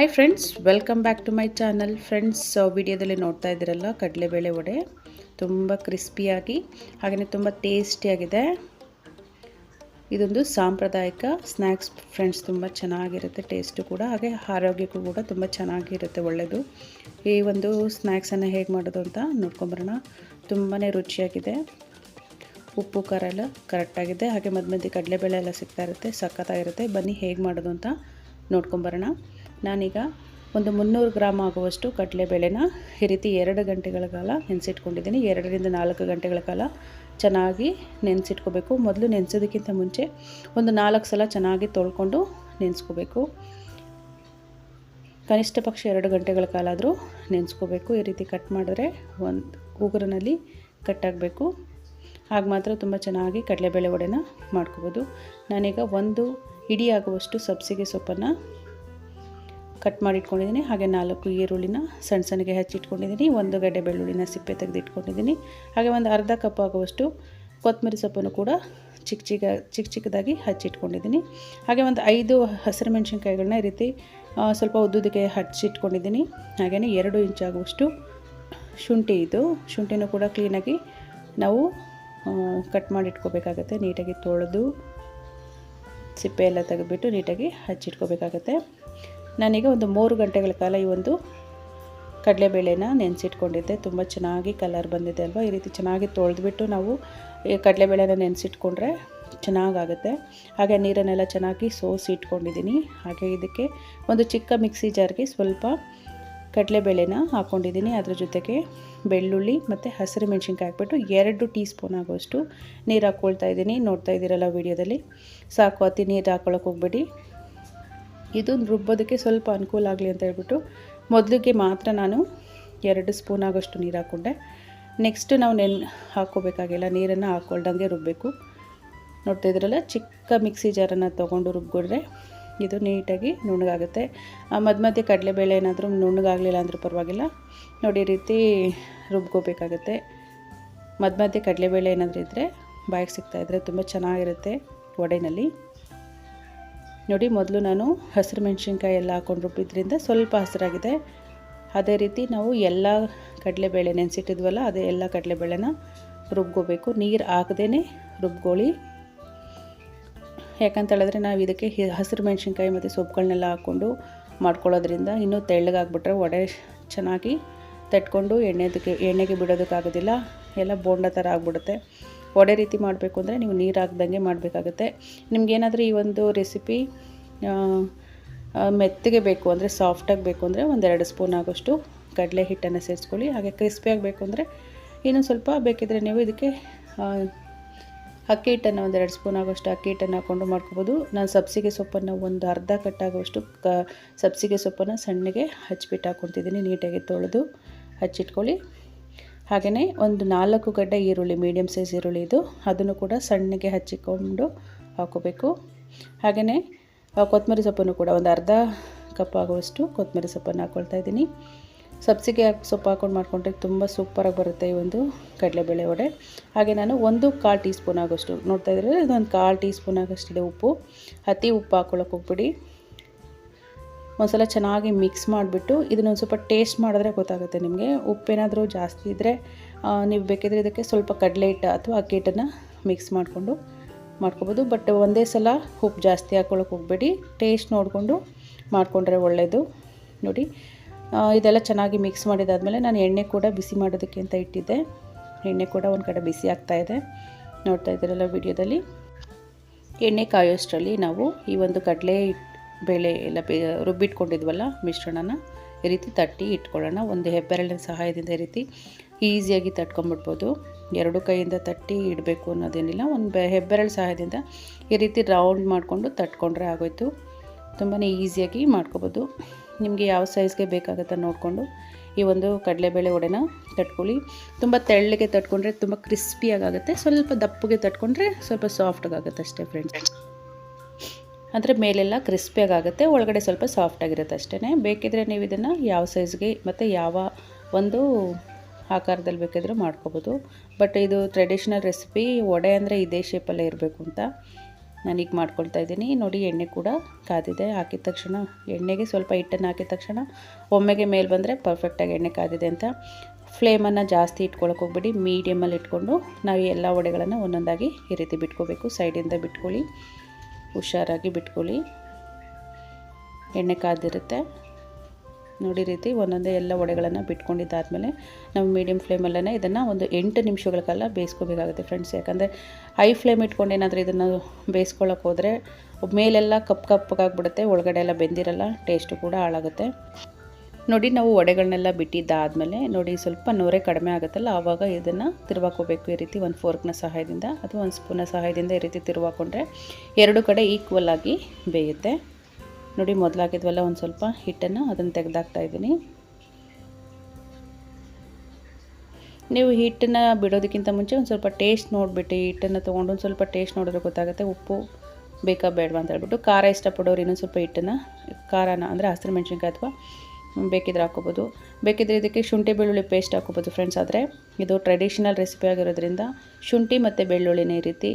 Hi friends welcome back to my channel friends ವಿಡಿಯೋದಲ್ಲಿ ನೋಡ್ತಾ ಇದ್ದೀರಲ್ಲ, ಕಡಲೆಬೇಳೆ ವಡೆ. ತುಂಬ ಕ್ರಿಸ್ಪಿಯಾಗಿ ಹಾಗೆಯೇ ತುಂಬ ಟೇಸ್ಟಿಯಾಗಿದೆ ಇದೊಂದು ಸಾಂಪ್ರದಾಯಿಕ ಸ್ನ್ಯಾಕ್ಸ್ ಫ್ರೆಂಡ್ಸ್ ತುಂಬ ಚೆನ್ನಾಗಿರುತ್ತೆ ಟೇಸ್ಟು ಕೂಡ. ಹಾಗೆ ಆರೋಗ್ಯಕ್ಕೂ ಕೂಡ ತುಂಬ ಚೆನ್ನಾಗಿರುತ್ತೆ ಒಳ್ಳೆಯದು ಈ ಒಂದು ಸ್ನ್ಯಾಕ್ಸನ್ನು ಹೇಗೆ ಮಾಡೋದು ಅಂತ ನೋಡ್ಕೊಂಬರೋಣ. ತುಂಬಾ ರುಚಿಯಾಗಿದೆ. ಉಪ್ಪು, ಖಾರ ಎಲ್ಲ ಕರೆಕ್ಟಾಗಿದೆ ಹಾಗೆ ಮಧ್ಯ ಮಧ್ಯೆ ಕಡಲೆಬೇಳೆ ಎಲ್ಲ ಸಿಗ್ತಾ ಇರುತ್ತೆ, ಸಖತ್ತಾಗಿರುತ್ತೆ. ಬನ್ನಿ ಹೇಗೆ ಮಾಡೋದು ಅಂತ ನೋಡ್ಕೊಂಬರೋಣ. ನಾನೀಗ ಒಂದು ಮುನ್ನೂರು ಗ್ರಾಮ್ ಆಗುವಷ್ಟು ಕಡಲೆಬೇಳೆನ ಈ ರೀತಿ ಎರಡು ಗಂಟೆಗಳ ಕಾಲ ನೆನೆಸಿಟ್ಕೊಂಡಿದ್ದೀನಿ. ಎರಡರಿಂದ ನಾಲ್ಕು ಗಂಟೆಗಳ ಕಾಲ ಚೆನ್ನಾಗಿ ನೆನೆಸಿಟ್ಕೋಬೇಕು. ಮೊದಲು ನೆನೆಸೋದಕ್ಕಿಂತ ಮುಂಚೆ ಒಂದು ನಾಲ್ಕು ಸಲ ಚೆನ್ನಾಗಿ ತೊಳ್ಕೊಂಡು ನೆನೆಸ್ಕೋಬೇಕು. ಕನಿಷ್ಠ ಪಕ್ಷ ಎರಡು ಗಂಟೆಗಳ ಕಾಲ ಆದರೂ ನೆನೆಸ್ಕೋಬೇಕು. ಈ ರೀತಿ ಕಟ್ ಮಾಡಿದ್ರೆ ಒಂದು ಉಗುರಿನಲ್ಲಿ ಕಟ್ಟಾಗಬೇಕು ಆಗ ಮಾತ್ರ ತುಂಬ ಚೆನ್ನಾಗಿ ಕಡಲೆಬೇಳೆ ಒಡೆನ ಮಾಡ್ಕೋಬೋದು. ನಾನೀಗ ಒಂದು ಇಡಿಯಾಗುವಷ್ಟು ಸಬ್ಸಿಗೆ ಸೊಪ್ಪನ್ನು ಕಟ್ ಮಾಡಿ ಇಟ್ಕೊಂಡಿದ್ದೀನಿ ಹಾಗೆ ನಾಲ್ಕು ಈರುಳ್ಳಿನ ಸಣ್ಣ ಸಣ್ಣಗೆ ಹಚ್ಚಿಟ್ಕೊಂಡಿದ್ದೀನಿ. ಒಂದು ಗಡ್ಡೆ ಬೆಳ್ಳುಳ್ಳಿನ ಸಿಪ್ಪೆ ತೆಗೆದಿಟ್ಕೊಂಡಿದ್ದೀನಿ. ಹಾಗೆ ಒಂದು ಅರ್ಧ ಕಪ್ ಆಗುವಷ್ಟು ಕೊತ್ತಂಬರಿ ಸೊಪ್ಪನ್ನು ಕೂಡ ಚಿಕ್ಕ ಚಿಕ್ಕ ಚಿಕ್ಕ ಚಿಕ್ಕದಾಗಿ ಹಚ್ಚಿಟ್ಕೊಂಡಿದ್ದೀನಿ. ಹಾಗೆ ಒಂದು ಐದು ಹಸಿರು ಮೆಣಸಿನ್ಕಾಯಿಗಳನ್ನ ಈ ರೀತಿ ಸ್ವಲ್ಪ ಉದ್ದುದಕ್ಕೆ ಹಚ್ಚಿಟ್ಕೊಂಡಿದ್ದೀನಿ. ಹಾಗೆಯೇ ಎರಡು ಇಂಚಾಗುವಷ್ಟು ಶುಂಠಿ ಇದು. ಶುಂಠಿನೂ ಕೂಡ ಕ್ಲೀನಾಗಿ ನಾವು ಕಟ್ ಮಾಡಿ ಇಟ್ಕೋಬೇಕಾಗತ್ತೆ ನೀಟಾಗಿ ತೊಳೆದು ಸಿಪ್ಪೆ ಎಲ್ಲ ತೆಗೆದುಬಿಟ್ಟು ನೀಟಾಗಿ ಹಚ್ಚಿಟ್ಕೋಬೇಕಾಗತ್ತೆ. ನಾನೀಗ ಒಂದು ಮೂರು ಗಂಟೆಗಳ ಕಾಲ ಈ ಒಂದು ಕಡಲೆಬೇಳೆನ ನೆನೆಸಿಟ್ಕೊಂಡಿದ್ದೆ. ತುಂಬ ಚೆನ್ನಾಗಿ ಕಲರ್ ಬಂದಿದೆ ಅಲ್ವಾ? ಈ ರೀತಿ ಚೆನ್ನಾಗಿ ತೊಳೆದ್ಬಿಟ್ಟು ನಾವು ಈ ಕಡಲೆಬೇಳೆನ ನೆನೆಸಿಟ್ಕೊಂಡ್ರೆ ಚೆನ್ನಾಗಾಗುತ್ತೆ. ಹಾಗೆ ನೀರನ್ನೆಲ್ಲ ಚೆನ್ನಾಗಿ ಸೋಸಿ ಇಟ್ಕೊಂಡಿದ್ದೀನಿ. ಹಾಗೆ ಇದಕ್ಕೆ ಒಂದು ಚಿಕ್ಕ ಮಿಕ್ಸಿ ಜಾರ್ಗೆ ಸ್ವಲ್ಪ ಕಡಲೆಬೇಳೆನ ಹಾಕ್ಕೊಂಡಿದ್ದೀನಿ ಅದ್ರ ಜೊತೆಗೆ ಬೆಳ್ಳುಳ್ಳಿ ಮತ್ತು ಹಸಿರು ಮೆಣಸಿನ್ಕಾಯಿ ಹಾಕ್ಬಿಟ್ಟು ಎರಡು ಟೀ ಸ್ಪೂನ್ ಆಗೋಷ್ಟು ನೀರು ಹಾಕ್ಕೊಳ್ತಾ ಇದ್ದೀನಿ. ನೋಡ್ತಾ ಇದ್ದೀರಲ್ಲ ವೀಡಿಯೋದಲ್ಲಿ? ಸಾಕು, ಅತಿ ನೀರು ಹಾಕ್ಕೊಳಕ್ಕೆ ಹೋಗ್ಬೇಡಿ. ಇದು ರುಬ್ಬೋದಕ್ಕೆ ಸ್ವಲ್ಪ ಅನುಕೂಲ ಆಗಲಿ ಅಂತ ಹೇಳ್ಬಿಟ್ಟು ಮೊದಲಿಗೆ ಮಾತ್ರ ನಾನು ಎರಡು ಸ್ಪೂನ್ ಆಗೋಷ್ಟು ನೀರು ಹಾಕ್ಕೊಂಡೆ. ನೆಕ್ಸ್ಟ್ ನಾವು ನೆನ್ ಹಾಕ್ಕೋಬೇಕಾಗಿಲ್ಲ, ನೀರನ್ನು ಹಾಕ್ಕೊಳ್ದಂಗೆ ರುಬ್ಬಬೇಕು ನೋಡ್ತಾ ಇದ್ರಲ್ಲ ಚಿಕ್ಕ ಮಿಕ್ಸಿ ಜಾರನ್ನು ತೊಗೊಂಡು ರುಬ್ಬಿಕೊಂಡ್ರೆ ಇದು ನೀಟಾಗಿ ನುಣ್ಣಗಾಗುತ್ತೆ. ಮಧ್ಯ ಮಧ್ಯೆ ಕಡಲೆಬೇಳೆ ಏನಾದರೂ ನುಣ್ಣಗಾಗಲಿಲ್ಲ ಅಂದರೂ ಪರವಾಗಿಲ್ಲ. ನೋಡಿ ರೀತಿ ರುಬ್ಕೋಬೇಕಾಗುತ್ತೆ. ಮಧ್ಯ ಮಧ್ಯೆ ಕಡಲೆಬೇಳೆ ಏನಾದರೂ ಇದ್ದರೆ ಬಾಯಿಗೆ ಸಿಗ್ತಾಯಿದ್ರೆ ತುಂಬ ಚೆನ್ನಾಗಿರುತ್ತೆ ವಡೆನಲ್ಲಿ ನೋಡಿ, ಮೊದಲು ನಾನು ಹಸಿರು ಮೆಣಸಿನ್ಕಾಯಿ ಎಲ್ಲ ಹಾಕೊಂಡು ರುಬ್ಬಿದ್ರಿಂದ ಸ್ವಲ್ಪ ಹಸಿರಾಗಿದೆ. ಅದೇ ರೀತಿ ನಾವು ಎಲ್ಲ ಕಡಲೆಬೇಳೆ ನೆನೆಸಿಟ್ಟಿದ್ವಲ್ಲ, ಅದೇ ಎಲ್ಲ ಕಡಲೆಬೇಳೆನ ರುಬ್ಕೋಬೇಕು. ನೀರು ಹಾಕದೇ ರುಬ್ಕೊಳ್ಳಿ. ಯಾಕಂತ ಹೇಳಿದ್ರೆ ನಾವು ಇದಕ್ಕೆ ಹಸಿರು ಮೆಣಸಿನ್ಕಾಯಿ ಮತ್ತು ಸೊಪ್ಪುಗಳನ್ನೆಲ್ಲ ಹಾಕ್ಕೊಂಡು ಮಾಡ್ಕೊಳ್ಳೋದ್ರಿಂದ ಇನ್ನೂ ತೆಳ್ಳಗಾಗ್ಬಿಟ್ರೆ ವಡೆ ಚೆನ್ನಾಗಿ ತಟ್ಕೊಂಡು ಎಣ್ಣೆದಕ್ಕೆ, ಎಣ್ಣೆಗೆ ಬಿಡೋದಕ್ಕಾಗೋದಿಲ್ಲ. ಎಲ್ಲ ಬೋಂಡ ಥರ ಆಗಿಬಿಡುತ್ತೆ. ವಡೆ ರೀತಿ ಮಾಡಬೇಕು ಅಂದರೆ ನೀವು ನೀರು ಹಾಕ್ದಂಗೆ ಮಾಡಬೇಕಾಗತ್ತೆ. ನಿಮಗೇನಾದರೂ ಈ ಒಂದು ರೆಸಿಪಿ ಮೆತ್ತಗೆ ಬೇಕು ಅಂದರೆ ಸಾಫ್ಟಾಗಿ ಬೇಕು ಅಂದರೆ ಒಂದೆರಡು ಸ್ಪೂನ್ ಆಗೋಷ್ಟು ಕಡಲೆ ಹಿಟ್ಟನ್ನು ಸೇರಿಸ್ಕೊಳ್ಳಿ. ಹಾಗೆ ಕ್ರಿಸ್ಪಿಯಾಗಿ ಬೇಕು ಅಂದರೆ ಇನ್ನೂ ಸ್ವಲ್ಪ ಬೇಕಿದ್ರೆ ನೀವು ಇದಕ್ಕೆ ಅಕ್ಕಿ ಹಿಟ್ಟನ್ನು ಒಂದೆರಡು ಸ್ಪೂನ್ ಆಗೋಷ್ಟು ಅಕ್ಕಿ ಹಿಟ್ಟನ್ನು ಹಾಕ್ಕೊಂಡು ಮಾಡ್ಕೋಬೋದು. ನಾನು ಸಬ್ಸಿಗೆ ಸೊಪ್ಪನ್ನು ಒಂದು ಅರ್ಧ ಕಟ್ಟಾಗುವಷ್ಟು ಕ, ಸಬ್ಸಿಗೆ ಸೊಪ್ಪನ್ನು ಸಣ್ಣಗೆ ಹಚ್ಚಿಬಿಟ್ಟು ಹಾಕ್ಕೊತಿದ್ದೀನಿ ನೀಟಾಗಿ ತೊಳೆದು ಹಚ್ಚಿಟ್ಕೊಳ್ಳಿ. ಹಾಗೆಯೇ ಒಂದು ನಾಲ್ಕು ಗಡ್ಡೆ ಈರುಳ್ಳಿ ಮೀಡಿಯಮ್ ಸೈಜ್ ಈರುಳ್ಳಿ ಇದು, ಅದನ್ನು ಕೂಡ ಸಣ್ಣಗೆ ಹಚ್ಚಿಕೊಂಡು ಹಾಕೋಬೇಕು. ಹಾಗೆಯೇ ಕೊತ್ತಂಬರಿ ಸೊಪ್ಪನ್ನು ಕೂಡ ಒಂದು ಅರ್ಧ ಕಪ್ ಆಗುವಷ್ಟು ಕೊತ್ತಂಬರಿ ಸೊಪ್ಪನ್ನು ಹಾಕ್ಕೊಳ್ತಾ ಇದ್ದೀನಿ. ಸಬ್ಸಿಗೆ ಸೊಪ್ಪು ಹಾಕ್ಕೊಂಡು ಮಾಡಿಕೊಂಡ್ರೆ ತುಂಬ ಸೂಪರಾಗಿ ಬರುತ್ತೆ ಈ ಒಂದು ಕಡಲೆಬೇಳೆ ವಡೆ. ಹಾಗೆ ನಾನು ಒಂದು ಕಾಲು ಟೀ ಸ್ಪೂನ್ ಆಗೋಷ್ಟು, ನೋಡ್ತಾ ಇದ್ದರೆ? ಇದೊಂದು ಕಾಲು ಟೀ ಸ್ಪೂನ್ ಆಗೋಷ್ಟಿದೆ ಉಪ್ಪು. ಅತಿ ಉಪ್ಪು ಹಾಕ್ಕೊಳ್ಳೋಕೆ ಹೋಗ್ಬಿಡಿ. ಒಂದ್ಸಲ ಚೆನ್ನಾಗಿ ಮಿಕ್ಸ್ ಮಾಡಿಬಿಟ್ಟು ಇದನ್ನೊಂದು ಸ್ವಲ್ಪ ಟೇಸ್ಟ್ ಮಾಡಿದ್ರೆ ಗೊತ್ತಾಗುತ್ತೆ ನಿಮಗೆ. ಉಪ್ಪೇನಾದರೂ ಜಾಸ್ತಿ ಇದ್ದರೆ ನೀವು ಬೇಕಿದ್ರೆ ಇದಕ್ಕೆ ಸ್ವಲ್ಪ ಕಡಲೆ ಹಿಟ್ಟು ಅಥವಾ ಅಕ್ಕಿ ಹಿಟ್ಟನ್ನು ಮಿಕ್ಸ್ ಮಾಡಿಕೊಂಡು ಮಾಡ್ಕೊಬೋದು. ಬಟ್ ಒಂದೇ ಸಲ ಉಪ್ಪು ಜಾಸ್ತಿ ಹಾಕ್ಕೊಳ್ಳೋಕೆ ಹೋಗಬೇಡಿ. ಟೇಸ್ಟ್ ನೋಡಿಕೊಂಡು ಮಾಡಿಕೊಂಡ್ರೆ ಒಳ್ಳೆಯದು ನೋಡಿ ಇದೆಲ್ಲ ಚೆನ್ನಾಗಿ ಮಿಕ್ಸ್ ಮಾಡಿದಾದಮೇಲೆ ನಾನು ಎಣ್ಣೆ ಕೂಡ ಬಿಸಿ ಮಾಡೋದಕ್ಕೆ ಅಂತ ಇಟ್ಟಿದ್ದೆ. ಎಣ್ಣೆ ಕೂಡ ಒಂದು ಕಡೆ ಬಿಸಿ ಆಗ್ತಾಯಿದೆ ನೋಡ್ತಾ ಇದ್ದೀರಲ್ಲ ವಿಡಿಯೋದಲ್ಲಿ. ಎಣ್ಣೆ ಕಾಯೋಷ್ಟರಲ್ಲಿ ನಾವು ಈ ಒಂದು ಕಡಲೆ ಬೇಳೆ ಎಲ್ಲ ರುಬ್ಬಿಟ್ಕೊಂಡಿದ್ವಲ್ಲ ಮಿಶ್ರಣನ, ಈ ರೀತಿ ತಟ್ಟಿ ಇಟ್ಕೊಳ್ಳೋಣ. ಒಂದು ಹೆಬ್ಬೆರಳಿನ ಸಹಾಯದಿಂದ ಈ ರೀತಿ ಈಸಿಯಾಗಿ ತಟ್ಕೊಂಬಿಡ್ಬೋದು. ಎರಡು ಕೈಯಿಂದ ತಟ್ಟಿ ಇಡಬೇಕು ಅನ್ನೋದೇನಿಲ್ಲ. ಒಂದು ಹೆಬ್ಬೆರಳು ಸಹಾಯದಿಂದ ಈ ರೀತಿ ರೌಂಡ್ ಮಾಡಿಕೊಂಡು ತಟ್ಕೊಂಡ್ರೆ ಆಗೋಯ್ತು. ತುಂಬಾ ಈಸಿಯಾಗಿ ಮಾಡ್ಕೋಬೋದು. ನಿಮಗೆ ಯಾವ ಸೈಜ್ಗೆ ಬೇಕಾಗುತ್ತೆ ನೋಡಿಕೊಂಡು ಈ ಒಂದು ಕಡಲೆಬೇಳೆ ಒಡೆನ ತಟ್ಕೊಳ್ಳಿ. ತುಂಬ ತೆಳ್ಳಗೆ ತಟ್ಕೊಂಡ್ರೆ ತುಂಬ ಕ್ರಿಸ್ಪಿಯಾಗುತ್ತೆ ಸ್ವಲ್ಪ ದಪ್ಪಗೆ ತಟ್ಕೊಂಡ್ರೆ ಸ್ವಲ್ಪ ಸಾಫ್ಟಾಗುತ್ತೆ ಅಷ್ಟೇ ಫ್ರೆಂಡ್ಸ್ ಅಂದರೆ ಮೇಲೆಲ್ಲ ಕ್ರಿಸ್ಪಿಯಾಗುತ್ತೆ ಒಳಗಡೆ ಸ್ವಲ್ಪ ಸಾಫ್ಟಾಗಿರುತ್ತೆ ಅಷ್ಟೇ ಬೇಕಿದ್ರೆ ನೀವು ಇದನ್ನು ಯಾವ ಸೈಜ್ಗೆ ಮತ್ತು ಯಾವ ಒಂದು ಆಕಾರದಲ್ಲಿ ಬೇಕಿದ್ರೂ ಮಾಡ್ಕೋಬೋದು. ಬಟ್ ಇದು ಟ್ರೆಡಿಷ್ನಲ್ ರೆಸಿಪಿ ವಡೆ ಅಂದರೆ ಇದೇ ಶೇಪಲ್ಲೇ ಇರಬೇಕು ಅಂತ ನಾನೀಗ ಮಾಡ್ಕೊಳ್ತಾ ಇದ್ದೀನಿ. ನೋಡಿ, ಎಣ್ಣೆ ಕೂಡ ಕಾದಿದೆ, ಹಾಕಿದ ತಕ್ಷಣ ಎಣ್ಣೆಗೆ ಸ್ವಲ್ಪ ಹಿಟ್ಟನ್ನು ಹಾಕಿದ ತಕ್ಷಣ ಒಮ್ಮೆಗೆ ಮೇಲೆ ಬಂದರೆ ಪರ್ಫೆಕ್ಟಾಗಿ ಎಣ್ಣೆ ಕಾದಿದೆ ಅಂತ. ಫ್ಲೇಮನ್ನು ಜಾಸ್ತಿ ಇಟ್ಕೊಳಕ್ಕೆ ಹೋಗ್ಬಿಡಿ ಮೀಡಿಯಮಲ್ಲಿ ಇಟ್ಕೊಂಡು ನಾವು ಎಲ್ಲ ವಡೆಗಳನ್ನು ಒಂದೊಂದಾಗಿ ಈ ರೀತಿ ಬಿಟ್ಕೋಬೇಕು ಸೈಡಿಂದ ಬಿಟ್ಕೊಳ್ಳಿ. ಹುಷಾರಾಗಿ ಬಿಟ್ಕೊಳ್ಳಿ. ಎಣ್ಣೆ ಕಾದಿರುತ್ತೆ. ನೋಡಿ ರೀತಿ ಒಂದೊಂದೇ ಎಲ್ಲ ವಡೆಗಳನ್ನು ಬಿಟ್ಕೊಂಡಿದ್ದಾದಮೇಲೆ ನಾವು ಮೀಡಿಯಮ್ ಫ್ಲೇಮಲ್ಲೇ ಇದನ್ನು ಒಂದು ಎಂಟು ನಿಮಿಷಗಳ ಕಾಲ ಬೇಯಿಸ್ಕೋಬೇಕಾಗುತ್ತೆ ಫ್ರೆಂಡ್ಸ್ ಯಾಕಂದರೆ ಹೈ ಫ್ಲೇಮ್ ಇಟ್ಕೊಂಡು ಏನಾದರೂ ಇದನ್ನು ಬೇಯಿಸ್ಕೊಳ್ಳೋಕೆ ಹೋದರೆ ಮೇಲೆಲ್ಲ ಕಪ್ ಕಪ್ಪಗಾಗ್ಬಿಡುತ್ತೆ ಒಳಗಡೆ ಎಲ್ಲ ಬೆಂದಿರಲ್ಲ ಟೇಸ್ಟು ಕೂಡ ಹಾಳಾಗುತ್ತೆ. ನೋಡಿ ನಾವು ವಡೆಗಳನ್ನೆಲ್ಲ ಬಿಟ್ಟಿದ್ದಾದಮೇಲೆ ನೋಡಿ ಸ್ವಲ್ಪ ನೊರೆ ಕಡಿಮೆ ಆಗುತ್ತಲ್ಲ, ಆವಾಗ ಇದನ್ನು ತಿರುವಾಕೋಬೇಕು. ಈ ರೀತಿ ಒಂದು ಫೋರ್ಕ್ನ ಸಹಾಯದಿಂದ ಅಥವಾ ಒಂದು ಸ್ಪೂನ ಸಹಾಯದಿಂದ ಈ ರೀತಿ ತಿರುವಾಕೊಂಡ್ರೆ ಎರಡು ಕಡೆ ಈಕ್ವಲ್ ಆಗಿ ಬೇಯುತ್ತೆ. ನೋಡಿ ಮೊದಲಾಗಿದ್ವಲ್ಲ ಒಂದು ಸ್ವಲ್ಪ ಹಿಟ್ಟನ್ನು ಅದನ್ನು ತೆಗೆದಾಕ್ತಾ ಇದ್ದೀನಿ. ನೀವು ಹಿಟ್ಟನ್ನು ಬಿಡೋದಕ್ಕಿಂತ ಮುಂಚೆ ಒಂದು ಸ್ವಲ್ಪ ಟೇಸ್ಟ್ ನೋಡಿಬಿಟ್ಟು, ಹಿಟ್ಟನ್ನು ತೊಗೊಂಡು ಒಂದು ಸ್ವಲ್ಪ ಟೇಸ್ಟ್ ನೋಡಿದ್ರೆ ಗೊತ್ತಾಗುತ್ತೆ ಉಪ್ಪು ಬೇಕಾ ಬೇಡವಾ ಅಂತ ಹೇಳ್ಬಿಟ್ಟು, ಖಾರ ಇಷ್ಟಪಡೋರು ಇನ್ನೊಂದು ಸ್ವಲ್ಪ ಹಿಟ್ಟನ್ನು, ಖಾರನ ಅಂದರೆ ಹಸಿರು ಮೆಣಸಿನ್ಕಾಯಿ ಅಥವಾ ಬೇಕಿದ್ರೆ ಹಾಕೋಬೋದು ಬೇಕಿದ್ರೆ ಇದಕ್ಕೆ ಶುಂಠಿ, ಬೆಳ್ಳುಳ್ಳಿ ಪೇಸ್ಟ್ ಹಾಕೋಬೋದು ಫ್ರೆಂಡ್ಸ್ ಆದರೆ ಇದು ಟ್ರೆಡಿಷನಲ್ ರೆಸಿಪಿ ಆಗಿರೋದ್ರಿಂದ ಶುಂಠಿ ಮತ್ತು ಬೆಳ್ಳುಳ್ಳಿನೇ ಈ ರೀತಿ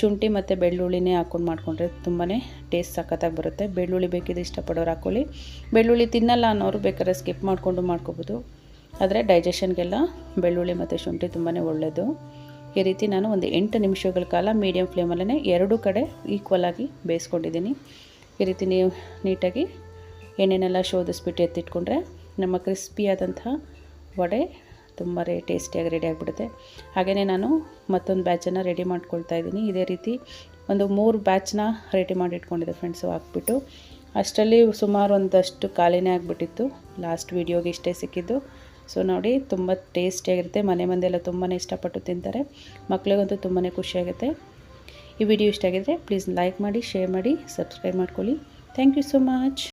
ಶುಂಠಿ ಮತ್ತು ಬೆಳ್ಳುಳ್ಳಿನೇ ಹಾಕ್ಕೊಂಡು ಮಾಡಿಕೊಂಡ್ರೆ ತುಂಬಾ ಟೇಸ್ಟ್ ಸಖತ್ತಾಗಿ ಬರುತ್ತೆ. ಬೆಳ್ಳುಳ್ಳಿ ಬೇಕಿದ್ರೆ ಇಷ್ಟಪಡೋರು ಹಾಕ್ಕೊಳ್ಳಿ ಬೆಳ್ಳುಳ್ಳಿ ತಿನ್ನಲ್ಲ ಅನ್ನೋರು ಬೇಕಾದ್ರೆ ಸ್ಕಿಪ್ ಮಾಡಿಕೊಂಡು ಮಾಡ್ಕೋಬೋದು. ಆದರೆ ಡೈಜೆಷನ್ಗೆಲ್ಲ ಬೆಳ್ಳುಳ್ಳಿ ಮತ್ತು ಶುಂಠಿ ತುಂಬಾ ಒಳ್ಳೆಯದು ಈ ರೀತಿ ನಾನು ಒಂದು ಎಂಟು ನಿಮಿಷಗಳ ಕಾಲ ಮೀಡಿಯಮ್ ಫ್ಲೇಮಲ್ಲೇ ಎರಡೂ ಕಡೆ ಈಕ್ವಲ್ ಆಗಿ ಬೇಯಿಸ್ಕೊಂಡಿದ್ದೀನಿ. ಈ ರೀತಿ ನೀವು ನೀಟಾಗಿ ಎಣ್ಣೆನೆಲ್ಲ ಶೋಧಿಸ್ಬಿಟ್ಟು ಎತ್ತಿಟ್ಕೊಂಡ್ರೆ ನಮ್ಮ ಕ್ರಿಸ್ಪಿಯಾದಂತಹ ವಡೆ ತುಂಬ ಟೇಸ್ಟಿಯಾಗಿ ರೆಡಿ ಆಗಿಬಿಡುತ್ತೆ. ಹಾಗೆಯೇ ನಾನು ಮತ್ತೊಂದು ಬ್ಯಾಚನ್ನು ರೆಡಿ ಮಾಡ್ಕೊಳ್ತಾ ಇದ್ದೀನಿ. ಇದೇ ರೀತಿ ಒಂದು ಮೂರು ಬ್ಯಾಚ್ನ ರೆಡಿ ಮಾಡಿ ಇಟ್ಕೊಂಡಿದ್ದೆ ಫ್ರೆಂಡ್ಸು, ಹಾಕ್ಬಿಟ್ಟು. ಅಷ್ಟರಲ್ಲಿ ಸುಮಾರು ಒಂದಷ್ಟು ಖಾಲಿನೇ ಆಗಿಬಿಟ್ಟಿತ್ತು. ಲಾಸ್ಟ್ ವೀಡಿಯೋಗೆ ಇಷ್ಟೇ ಸಿಕ್ಕಿದ್ದು. ಸೊ ನೋಡಿ, ತುಂಬ ಟೇಸ್ಟಿಯಾಗಿರುತ್ತೆ. ಮನೆ ಮಂದೆಲ್ಲ ತುಂಬಾ ಇಷ್ಟಪಟ್ಟು ತಿಂತಾರೆ. ಮಕ್ಕಳಿಗಂತೂ ತುಂಬಾ ಖುಷಿಯಾಗುತ್ತೆ. ಈ ವಿಡಿಯೋ ಇಷ್ಟ ಆಗಿದ್ರೆ ಪ್ಲೀಸ್ ಲೈಕ್ ಮಾಡಿ, ಶೇರ್ ಮಾಡಿ, ಸಬ್ಸ್ಕ್ರೈಬ್ ಮಾಡ್ಕೊಳ್ಳಿ. Thank you so much.